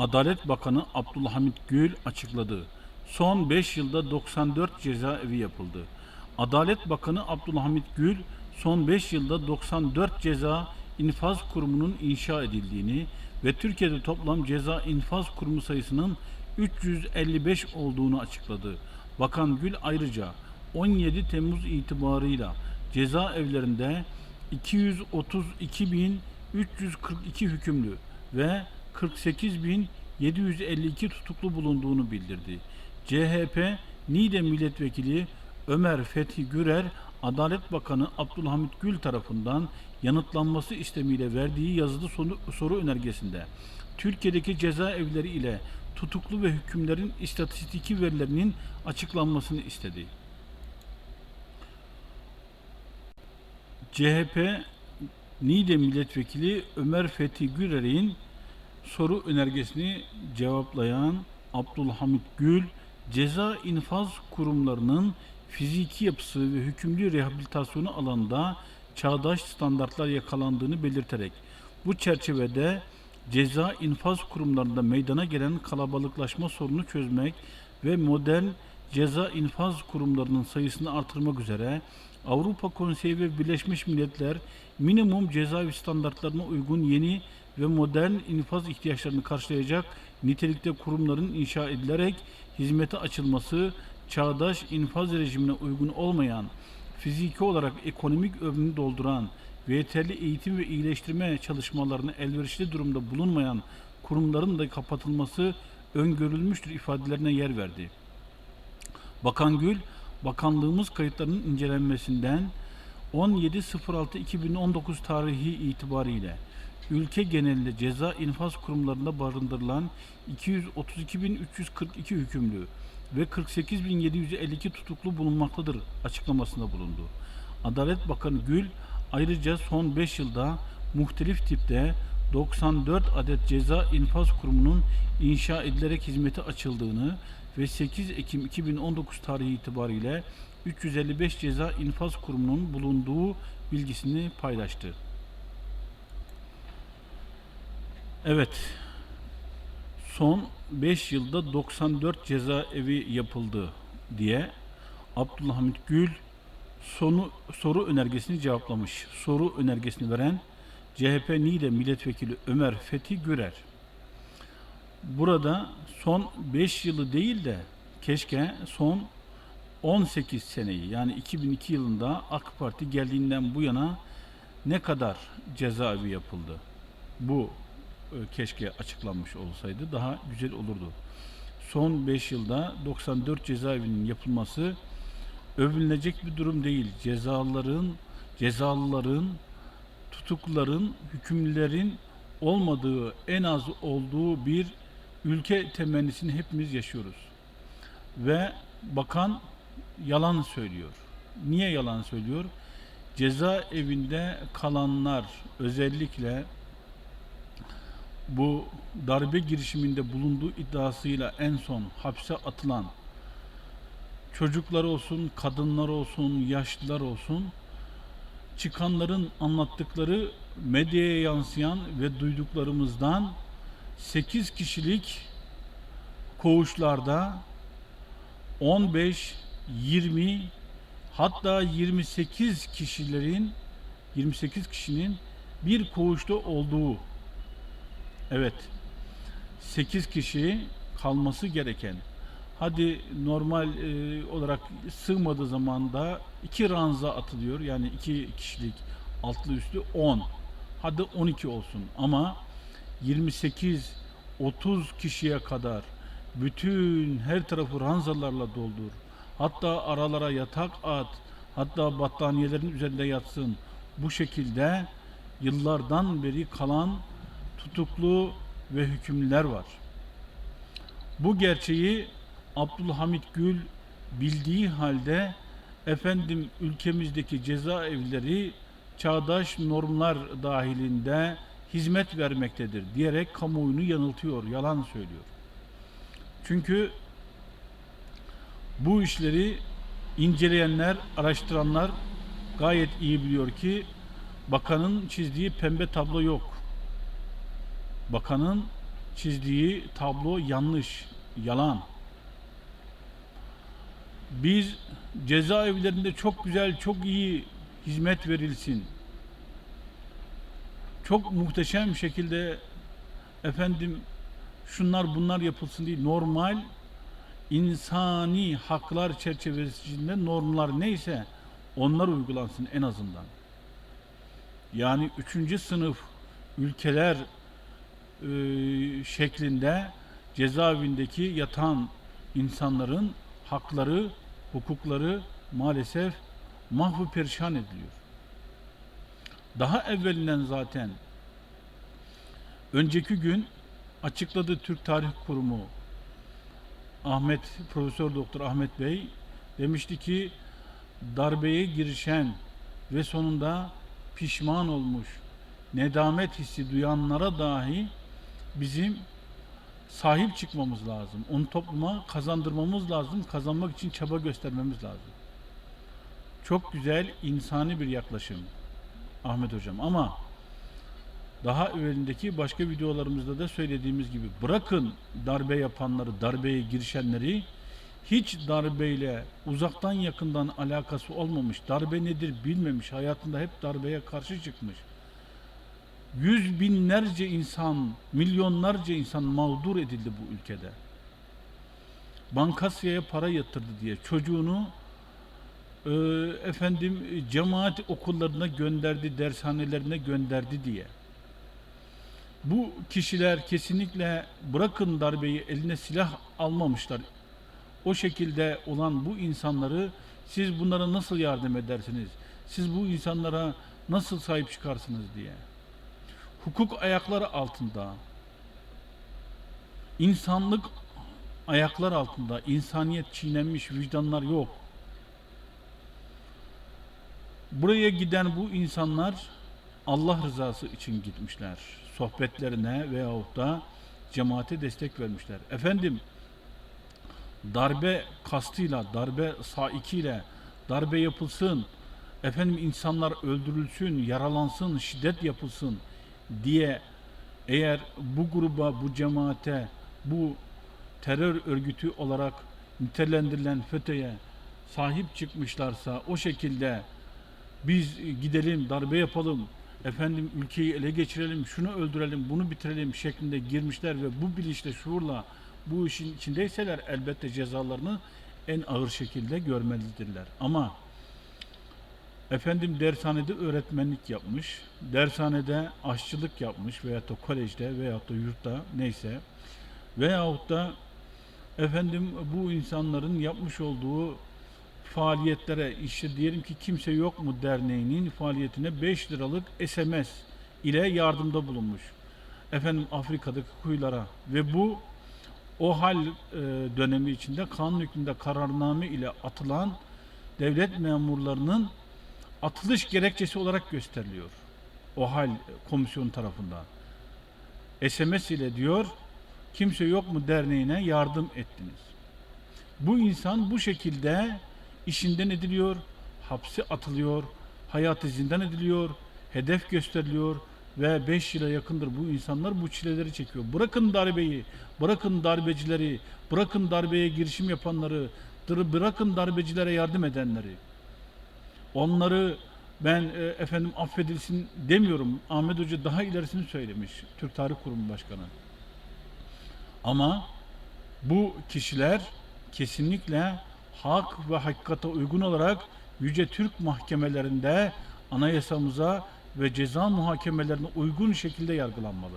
Adalet Bakanı Abdülhamit Gül açıkladı. Son 5 yılda 94 cezaevi yapıldı. Adalet Bakanı Abdülhamit Gül son 5 yılda 94 ceza infaz kurumunun inşa edildiğini ve Türkiye'de toplam ceza infaz kurumu sayısının 355 olduğunu açıkladı. Bakan Gül ayrıca 17 Temmuz itibarıyla cezaevlerinde 232.342 hükümlü ve 48.752 tutuklu bulunduğunu bildirdi. CHP Niğde Milletvekili Ömer Fethi Gürer, Adalet Bakanı Abdülhamit Gül tarafından yanıtlanması istemiyle verdiği yazılı soru, önergesinde Türkiye'deki cezaevleri ile tutuklu ve hükümlerin istatistiki verilerinin açıklanmasını istedi. CHP Niğde Milletvekili Ömer Fethi Gürer'in soru önergesini cevaplayan Abdülhamit Gül, ceza infaz kurumlarının fiziki yapısı ve hükümlü rehabilitasyonu alanında çağdaş standartlar yakalandığını belirterek bu çerçevede ceza infaz kurumlarında meydana gelen kalabalıklaşma sorunu çözmek ve modern ceza infaz kurumlarının sayısını artırmak üzere Avrupa Konseyi ve Birleşmiş Milletler minimum cezaevi standartlarına uygun yeni ve modern infaz ihtiyaçlarını karşılayacak nitelikte kurumların inşa edilerek hizmete açılması, çağdaş infaz rejimine uygun olmayan, fiziki olarak ekonomik ömrünü dolduran ve yeterli eğitim ve iyileştirme çalışmalarına elverişli durumda bulunmayan kurumların da kapatılması öngörülmüştür ifadelerine yer verdi. Bakan Gül, bakanlığımız kayıtlarının incelenmesinden 17.06.2019 tarihi itibariyle ülke genelinde ceza infaz kurumlarında barındırılan 232.342 hükümlü ve 48.752 tutuklu bulunmaktadır açıklamasında bulundu. Adalet Bakanı Gül ayrıca son 5 yılda muhtelif tipte 94 adet ceza infaz kurumunun inşa edilerek hizmete açıldığını ve 8 Ekim 2019 tarihi itibariyle 355 ceza infaz kurumunun bulunduğu bilgisini paylaştı. Evet, son 5 yılda 94 cezaevi yapıldı diye Abdülhamit Gül sonu, soru önergesini cevaplamış. Soru önergesini veren CHP Niğde Milletvekili Ömer Fethi Gürer. Burada son 5 yılı değil de keşke son 18 seneyi yani 2002 yılında AK Parti geldiğinden bu yana ne kadar cezaevi yapıldı? Bu keşke açıklanmış olsaydı daha güzel olurdu. Son 5 yılda 94 cezaevinin yapılması övünülecek bir durum değil. Cezalıların, cezalıların, tutukluların, hükümlülerin olmadığı, en az olduğu bir ülke temennisini hepimiz yaşıyoruz. Ve bakan yalan söylüyor. Niye yalan söylüyor? Cezaevinde kalanlar özellikle bu darbe girişiminde bulunduğu iddiasıyla en son hapse atılan çocuklar olsun, kadınlar olsun, yaşlılar olsun çıkanların anlattıkları medyaya yansıyan ve duyduklarımızdan 8 kişilik koğuşlarda 15, 20 hatta 28 kişilerin 28 kişinin bir koğuşta olduğu evet 8 kişi kalması gereken hadi normal e, olarak sığmadığı zaman da iki ranza atılıyor yani iki kişilik altlı üstlü 10 hadi 12 olsun ama 28 30 kişiye kadar bütün her tarafı ranzalarla doldur. Hatta aralara yatak at. Hatta battaniyelerin üzerinde yatsın. Bu şekilde yıllardan beri kalan tutuklu ve hükümlüler var. Bu gerçeği Abdülhamit Gül bildiği halde efendim ülkemizdeki cezaevleri çağdaş normlar dahilinde hizmet vermektedir diyerek kamuoyunu yanıltıyor, yalan söylüyor. Çünkü bu işleri inceleyenler, araştıranlar gayet iyi biliyor ki bakanın çizdiği pembe tablo yok. Bakanın çizdiği tablo yanlış, yalan. Biz cezaevlerinde çok güzel, çok iyi hizmet verilsin. Çok muhteşem şekilde efendim şunlar bunlar yapılsın değil. Normal insani haklar çerçevesinde normlar neyse onlar uygulansın en azından. Yani üçüncü sınıf ülkeler şeklinde cezaevindeki yatan insanların hakları, hukukları maalesef mahvu perişan ediliyor. Daha evvelinden zaten önceki gün açıkladı Türk Tarih Kurumu Ahmet Profesör Doktor Ahmet Bey demişti ki darbeye girişen ve sonunda pişman olmuş, nedamet hissi duyanlara dahi bizim sahip çıkmamız lazım. Onu topluma kazandırmamız lazım. Kazanmak için çaba göstermemiz lazım. Çok güzel insani bir yaklaşım Ahmet Hocam ama daha evvelindeki başka videolarımızda da söylediğimiz gibi bırakın darbe yapanları, darbeye girişenleri hiç darbeyle uzaktan yakından alakası olmamış, darbe nedir bilmemiş, hayatında hep darbeye karşı çıkmış. Yüz binlerce insan, milyonlarca insan mağdur edildi bu ülkede. Bankasya'ya para yatırdı diye çocuğunu e, efendim cemaat okullarına gönderdi, dershanelerine gönderdi diye. Bu kişiler kesinlikle bırakın darbeyi eline silah almamışlar. O şekilde olan bu insanları siz bunlara nasıl yardım edersiniz? Siz bu insanlara nasıl sahip çıkarsınız diye. Hukuk ayakları altında. İnsanlık ayaklar altında. insaniyet çiğnenmiş, vicdanlar yok. Buraya giden bu insanlar Allah rızası için gitmişler. Sohbetlerine veyahut da cemaate destek vermişler. Efendim darbe kastıyla, darbe saikiyle darbe yapılsın, efendim insanlar öldürülsün, yaralansın, şiddet yapılsın diye eğer bu gruba, bu cemaate, bu terör örgütü olarak nitelendirilen FETÖ'ye sahip çıkmışlarsa o şekilde biz gidelim darbe yapalım efendim ülkeyi ele geçirelim şunu öldürelim bunu bitirelim şeklinde girmişler ve bu bilinçle şuurla bu işin içindeyseler elbette cezalarını en ağır şekilde görmelidirler. Ama efendim dershanede öğretmenlik yapmış, dershanede aşçılık yapmış veyahut da kolejde veyahut da yurtta neyse veyahut da efendim bu insanların yapmış olduğu faaliyetlere işte diyelim ki kimse yok mu derneğinin faaliyetine 5 liralık SMS ile yardımda bulunmuş. Efendim Afrika'daki kuyulara ve bu o hal e, dönemi içinde kanun hükmünde kararname ile atılan devlet memurlarının atılış gerekçesi olarak gösteriliyor. O hal komisyon tarafından. SMS ile diyor kimse yok mu derneğine yardım ettiniz. Bu insan bu şekilde işinden ediliyor, hapse atılıyor, hayatı zindan ediliyor, hedef gösteriliyor ve 5 yıla yakındır bu insanlar bu çileleri çekiyor. Bırakın darbeyi, bırakın darbecileri, bırakın darbeye girişim yapanları, bırakın darbecilere yardım edenleri. Onları ben e, efendim affedilsin demiyorum. Ahmet Hoca daha ilerisini söylemiş. Türk Tarih Kurumu Başkanı. Ama bu kişiler kesinlikle hak ve hakikate uygun olarak Yüce Türk mahkemelerinde anayasamıza ve ceza muhakemelerine uygun şekilde yargılanmalı.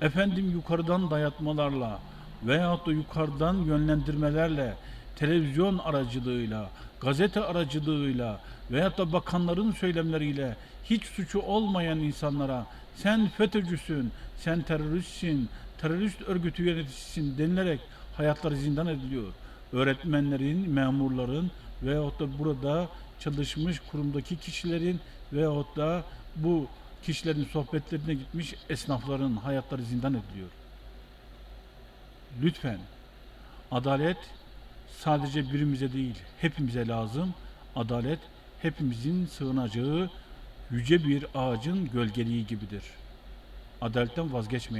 Efendim yukarıdan dayatmalarla veyahut da yukarıdan yönlendirmelerle, televizyon aracılığıyla, gazete aracılığıyla veyahut da bakanların söylemleriyle hiç suçu olmayan insanlara sen FETÖ'cüsün, sen teröristsin, terörist örgütü yöneticisisin denilerek hayatları zindan ediliyor. Öğretmenlerin, memurların veyahut da burada çalışmış kurumdaki kişilerin veyahut da bu kişilerin sohbetlerine gitmiş esnafların hayatları zindan ediliyor. Lütfen adalet sadece birimize değil hepimize lazım. Adalet hepimizin sığınacağı yüce bir ağacın gölgeliği gibidir. Adaletten vazgeçmeyelim.